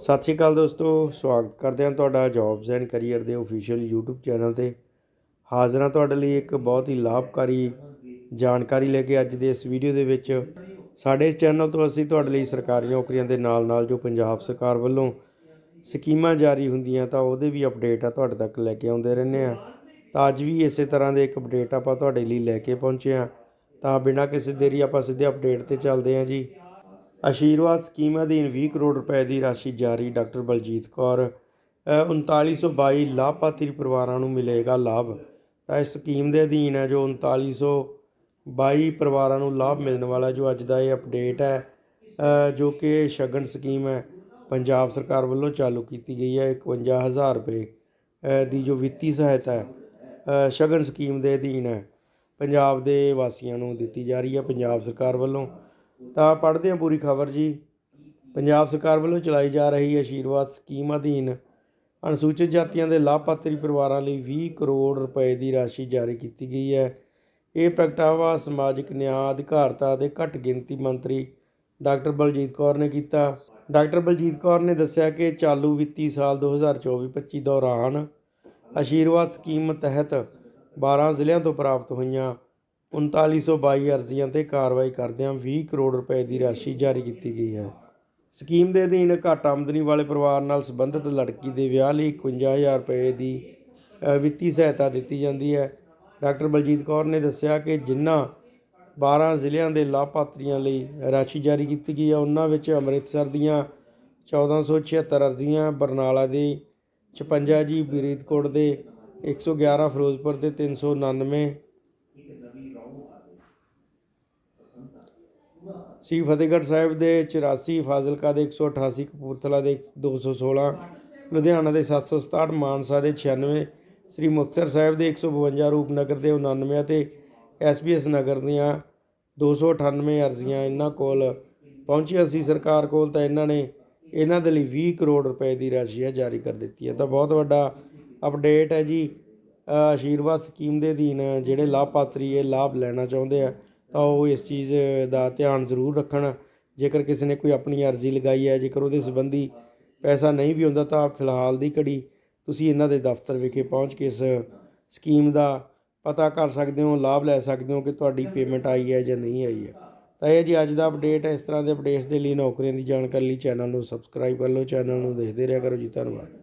ਸਤਿ ਸ਼੍ਰੀ ਅਕਾਲ ਦੋਸਤੋ, ਸਵਾਗਤ ਕਰਦੇ ਹਾਂ ਤੁਹਾਡਾ ਜੌਬਸ ਐਂਡ ਕੈਰੀਅਰ ਦੇ ਅਫੀਸ਼ੀਅਲ YouTube ਚੈਨਲ ਤੇ। ਹਾਜ਼ਰ ਹਾਂ ਤੁਹਾਡੇ ਲਈ ਇੱਕ ਬਹੁਤ ਹੀ ਲਾਭਕਾਰੀ ਜਾਣਕਾਰੀ ਲੈ ਕੇ ਅੱਜ ਦੇ ਇਸ ਵੀਡੀਓ ਦੇ ਵਿੱਚ। ਸਾਡੇ ਚੈਨਲ ਤੋਂ ਅਸੀਂ ਤੁਹਾਡੇ ਲਈ ਸਰਕਾਰੀ ਨੌਕਰੀਆਂ ਦੇ ਨਾਲ-ਨਾਲ ਜੋ ਪੰਜਾਬ ਸਰਕਾਰ ਵੱਲੋਂ ਸਕੀਮਾਂ ਜਾਰੀ ਹੁੰਦੀਆਂ ਤਾਂ ਉਹਦੇ ਵੀ ਅਪਡੇਟ ਆ ਤੁਹਾਡੇ ਤੱਕ ਲੈ ਕੇ ਆਉਂਦੇ ਰਹਿੰਦੇ ਆ ਤਾਂ ਅੱਜ ਵੀ ਇਸੇ ਤਰ੍ਹਾਂ ਦੇ ਇੱਕ ਅਪਡੇਟ ਆਪਾਂ ਤੁਹਾਡੇ ਲਈ ਲੈ ਕੇ ਪਹੁੰਚੇ ਆ ਤਾਂ ਬਿਨਾਂ ਕਿਸੇ ਦੇਰੀ ਆਪਾਂ ਸਿੱਧੇ ਅਪਡੇਟ ਤੇ ਚੱਲਦੇ ਹਾਂ ਜੀ। ਆਸ਼ੀਰਵਾਦ ਸਕੀਮ ਅਧੀਨ 20 ਕਰੋੜ ਰੁਪਏ ਦੀ ਰਾਸ਼ੀ ਜਾਰੀ ਡਾਕਟਰ ਬਲਜੀਤ ਕੌਰ। ਅ, 3922 ਲਾਭਪਾਤਰੀ ਪਰਿਵਾਰਾਂ ਨੂੰ ਮਿਲੇਗਾ ਲਾਭ। ਤਾਂ ਇਸ ਸਕੀਮ ਦੇ ਅਧੀਨ ਹੈ ਜੋ 3922 ਪਰਿਵਾਰਾਂ ਨੂੰ ਲਾਭ ਮਿਲਣ ਵਾਲਾ ਜੋ ਅੱਜ ਦਾ ਇਹ ਅਪਡੇਟ ਹੈ ਜੋ ਕਿ ਸ਼ਗਨ ਸਕੀਮ ਹੈ ਪੰਜਾਬ ਸਰਕਾਰ ਵੱਲੋਂ ਚਾਲੂ ਕੀਤੀ ਗਈ ਹੈ 51000 ਰੁਪਏ ਦੀ ਜੋ ਵਿੱਤੀ ਸਹਾਇਤਾ ਹੈ ਸ਼ਗਨ ਸਕੀਮ ਦੇ ਅਧੀਨ ਹੈ। ਪੰਜਾਬ ਦੇ ਵਾਸੀਆਂ ਨੂੰ ਦਿੱਤੀ ਜਾ ਰਹੀ ਹੈ ਪੰਜਾਬ ਸਰਕਾਰ ਵੱਲੋਂ ਤਾਂ ਪੜ੍ਹਦੇ ਹਾਂ ਪੂਰੀ ਖਬਰ ਜੀ। ਪੰਜਾਬ ਸਰਕਾਰ ਵੱਲੋਂ ਚਲਾਈ ਜਾ ਰਹੀ ਆਸ਼ੀਰਵਾਦ ਸਕੀਮ ਅਧੀਨ ਅਨੁਸੂਚਿਤ ਜਾਤੀਆਂ ਦੇ ਲਾਭਪਾਤਰੀ ਪਰਿਵਾਰਾਂ ਲਈ 20 ਕਰੋੜ ਰੁਪਏ ਦੀ ਰਾਸ਼ੀ ਜਾਰੀ ਕੀਤੀ ਗਈ ਹੈ। ਇਹ ਪ੍ਰਗਟਾਵਾ ਸਮਾਜਿਕ ਨਿਆਂ ਅਧਿਕਾਰਤਾ ਦੇ ਘੱਟ ਗਿਣਤੀ ਮੰਤਰੀ ਡਾਕਟਰ ਬਲਜੀਤ ਕੌਰ ਨੇ ਕੀਤਾ। ਡਾਕਟਰ ਬਲਜੀਤ ਕੌਰ ਨੇ ਦੱਸਿਆ ਕਿ ਚਾਲੂ ਵਿੱਤੀ ਸਾਲ 2024-25 ਦੌਰਾਨ ਆਸ਼ੀਰਵਾਦ ਸਕੀਮ ਤਹਿਤ 12 ਜ਼ਿਲ੍ਹਿਆਂ ਤੋਂ ਪ੍ਰਾਪਤ ਹੋਈਆਂ 3922 ਅਰਜ਼ੀਆਂ ਤੇ ਕਾਰਵਾਈ ਕਰਦਿਆਂ 20 ਕਰੋੜ ਰੁਪਏ ਦੀ ਰਾਸ਼ੀ ਜਾਰੀ ਕੀਤੀ ਗਈ ਹੈ। ਸਕੀਮ ਦੇ ਅਧੀਨ ਘੱਟ ਆਮਦਨੀ ਵਾਲੇ ਪਰਿਵਾਰ ਨਾਲ ਸੰਬੰਧਿਤ ਲੜਕੀ ਦੇ ਵਿਆਹ ਲਈ 51000 ਰੁਪਏ ਦੀ ਵਿੱਤੀ ਸਹਾਇਤਾ ਦਿੱਤੀ ਜਾਂਦੀ ਹੈ। ਡਾਕਟਰ ਬਲਜੀਤ ਕੌਰ ਨੇ ਦੱਸਿਆ ਕਿ ਜਿਨ੍ਹਾਂ 12 ਜ਼ਿਲ੍ਹਿਆਂ ਦੇ ਲਾਭਪਾਤਰੀਆਂ ਲਈ ਰਾਸ਼ੀ ਜਾਰੀ ਕੀਤੀ ਗਈ ਹੈ, ਉਹਨਾਂ ਵਿੱਚ ਅੰਮ੍ਰਿਤਸਰ ਦੀਆਂ 1476 ਅਰਜ਼ੀਆਂ, ਬਰਨਾਲਾ ਦੇ 56 ਜੀ, ਫਰੀਦਕੋਟ ਦੇ 111 ਫਿਰੋਜ਼ਪੁਰ ਦੇ 399 ਸ੍ਰੀ ਫਤਿਹਗੜ੍ਹ ਸਾਹਿਬ ਦੇ 84 ਫਾਜ਼ਿਲਕਾ ਦੇ 188 ਕਪੂਰਥਲਾ ਦੇ 216 ਲੁਧਿਆਣਾ ਦੇ 767 ਮਾਨਸਾ ਦੇ 96 ਸ੍ਰੀ ਮੁਕਤਸਰ ਸਾਹਿਬ ਦੇ 152 ਰੂਪਨਗਰ ਦੇ 99 ਅਤੇ ਐਸਬੀਐਸ ਨਗਰ ਦੀਆਂ 298 ਅਰਜ਼ੀਆਂ ਇਹਨਾਂ ਕੋਲ ਪਹੁੰਚੀਆਂ ਸੀ। ਸਰਕਾਰ ਕੋਲ ਤਾਂ ਇਹਨਾਂ ਨੇ ਇਹਨਾਂ ਦੇ ਲਈ 20 ਕਰੋੜ ਰੁਪਏ ਦੀ ਰਾਸ਼ੀ ਹੈ ਜਾਰੀ ਕਰ ਦਿੱਤੀ ਹੈ ਤਾਂ ਬਹੁਤ ਵੱਡਾ ਅਪਡੇਟ ਹੈ ਜੀ। ਆਸ਼ੀਰਵਾਦ ਸਕੀਮ ਦੇ ਅਧੀਨ ਜਿਹੜੇ ਲਾਭਪਾਤਰੀ ਇਹ ਲਾਭ ਲੈਣਾ ਚਾਹੁੰਦੇ ਆ ਤਾਂ ਉਹ ਇਸ ਚੀਜ਼ ਦਾ ਧਿਆਨ ਜ਼ਰੂਰ ਰੱਖਣ। ਜੇਕਰ ਕਿਸੇ ਨੇ ਕੋਈ ਆਪਣੀ ਅਰਜ਼ੀ ਲਗਾਈ ਹੈ, ਜੇਕਰ ਉਹਦੇ ਸੰਬੰਧੀ ਪੈਸਾ ਨਹੀਂ ਵੀ ਹੁੰਦਾ, ਤਾਂ ਫਿਲਹਾਲ ਦੀ ਘੜੀ ਤੁਸੀਂ ਇਹਨਾਂ ਦੇ ਦਫ਼ਤਰ ਵਿਖੇ ਪਹੁੰਚ ਕੇ ਇਸ ਸਕੀਮ ਦਾ ਪਤਾ ਕਰ ਸਕਦੇ ਹੋ, ਲਾਭ ਲੈ ਸਕਦੇ ਹੋ ਕਿ ਤੁਹਾਡੀ ਪੇਮੈਂਟ ਆਈ ਹੈ ਜਾਂ ਨਹੀਂ ਆਈ ਹੈ। ਤਾਂ ਇਹ ਜੀ ਅੱਜ ਦਾ ਅਪਡੇਟ ਹੈ। ਇਸ ਤਰ੍ਹਾਂ ਦੇ ਅਪਡੇਟਸ ਦੇ ਲਈ ਨੌਕਰੀਆਂ ਦੀ ਜਾਣਕਾਰੀ ਲਈ ਚੈਨਲ ਨੂੰ ਸਬਸਕ੍ਰਾਈਬ ਕਰ ਲਓ। ਚੈਨਲ ਨੂੰ ਦੇਖਦੇ ਰਿਹਾ ਕਰੋ ਜੀ। ਧੰਨਵਾਦ।